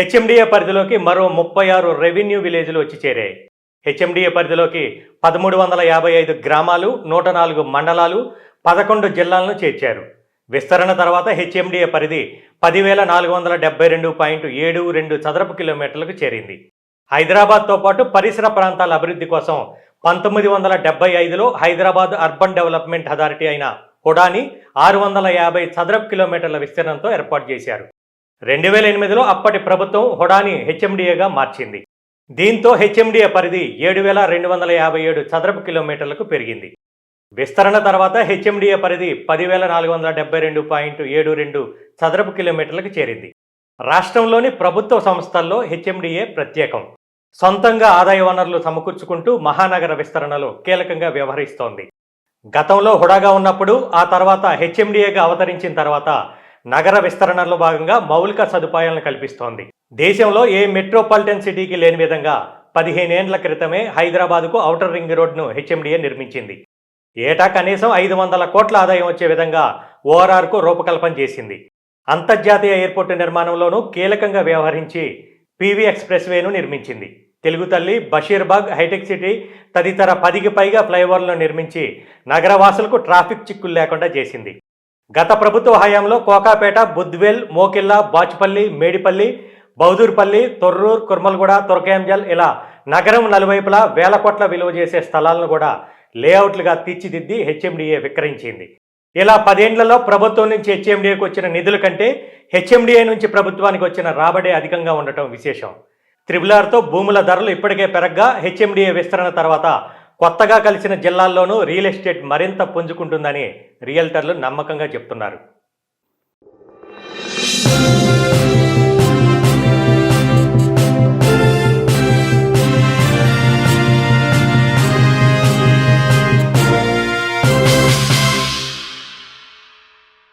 HMDA పరిధిలోకి మరో ముప్పై ఆరు రెవెన్యూ విలేజ్లు వచ్చి చేరాయి. హెచ్ఎండిఏ పరిధిలోకి పదమూడు వందల యాభై ఐదు గ్రామాలు నూట నాలుగు మండలాలు పదకొండు జిల్లాలను చేర్చారు. విస్తరణ తర్వాత హెచ్ఎండిఏ పరిధి పదివేల నాలుగు వందల డెబ్బై రెండు పాయింట్ ఏడు రెండు చదరపు కిలోమీటర్లకు చేరింది. హైదరాబాద్తో పాటు పరిసర ప్రాంతాల అభివృద్ధి కోసం పంతొమ్మిది వందల డెబ్బై ఐదులో హైదరాబాద్ అర్బన్ డెవలప్మెంట్ అథారిటీ అయిన హుడాని ఆరు వందల యాభై చదరపు కిలోమీటర్ల విస్తీర్ణంతో ఏర్పాటు చేశారు. రెండు వేల ఎనిమిదిలో అప్పటి ప్రభుత్వం హుడాని హెచ్ఎండిఏగా మార్చింది. దీంతో హెచ్ఎండిఏ పరిధి ఏడు వేల రెండు వందల యాభై ఏడు చదరపు కిలోమీటర్లకు పెరిగింది. విస్తరణ తర్వాత హెచ్ఎండిఏ పరిధి పదివేల నాలుగు వందల డెబ్బై రెండు పాయింట్ ఏడు రెండు చదరపు కిలోమీటర్లకు చేరింది. రాష్ట్రంలోని ప్రభుత్వ సంస్థల్లో హెచ్ఎండిఏ ప్రత్యేకం. సొంతంగా ఆదాయ వనరులు సమకూర్చుకుంటూ మహానగర విస్తరణలో కీలకంగా వ్యవహరిస్తోంది. గతంలో హుడాగా ఉన్నప్పుడు ఆ తర్వాత హెచ్ఎండిఏగా అవతరించిన తర్వాత నగర విస్తరణలో భాగంగా మౌలిక సదుపాయాలను కల్పిస్తోంది. దేశంలో ఏ మెట్రోపాలిటన్ సిటీకి లేని విధంగా పదిహేనేండ్ల క్రితమే హైదరాబాద్కు ఔటర్ రింగ్ రోడ్ను హెచ్ఎండిఏ నిర్మించింది. ఏటా కనీసం ఐదు వందల కోట్ల ఆదాయం వచ్చే విధంగా ఓఆర్ఆర్కు రూపకల్పన చేసింది. అంతర్జాతీయ ఎయిర్పోర్టు నిర్మాణంలోనూ కీలకంగా వ్యవహరించి పీవీ ఎక్స్ప్రెస్ వేను నిర్మించింది. తెలుగు తల్లి బషీర్బాగ్ హైటెక్ సిటీ తదితర పదికి పైగా ఫ్లైఓవర్లను నిర్మించి నగరవాసులకు ట్రాఫిక్ చిక్కులు లేకుండా చేసింది. గత ప్రభుత్వ హయాంలో కోకాపేట బుద్వేల్ మోకిల్లా బాచుపల్లి మేడిపల్లి బౌదూర్పల్లి తొర్రూర్ కుర్మల్గూడ తురకేంజల్ ఇలా నగరం నలువైపులా వేల కోట్ల విలువ చేసే స్థలాలను కూడా లేఅవుట్లుగా తీర్చిదిద్ది హెచ్ఎండిఏ విక్రయించింది. ఇలా పదేండ్లలో ప్రభుత్వం నుంచి హెచ్ఎండిఏకి వచ్చిన నిధుల కంటే హెచ్ఎండిఏ నుంచి ప్రభుత్వానికి వచ్చిన రాబడి అధికంగా ఉండటం విశేషం. త్రిబులార్తో భూముల ధరలు ఇప్పటికే పెరగ్గా హెచ్ఎండిఏ విస్తరణ తర్వాత కొత్తగా కలిసిన జిల్లాల్లోనూ రియల్ ఎస్టేట్ మరింత పుంజుకుంటుందని రియల్టర్లు నమ్మకంగా చెప్తున్నారు.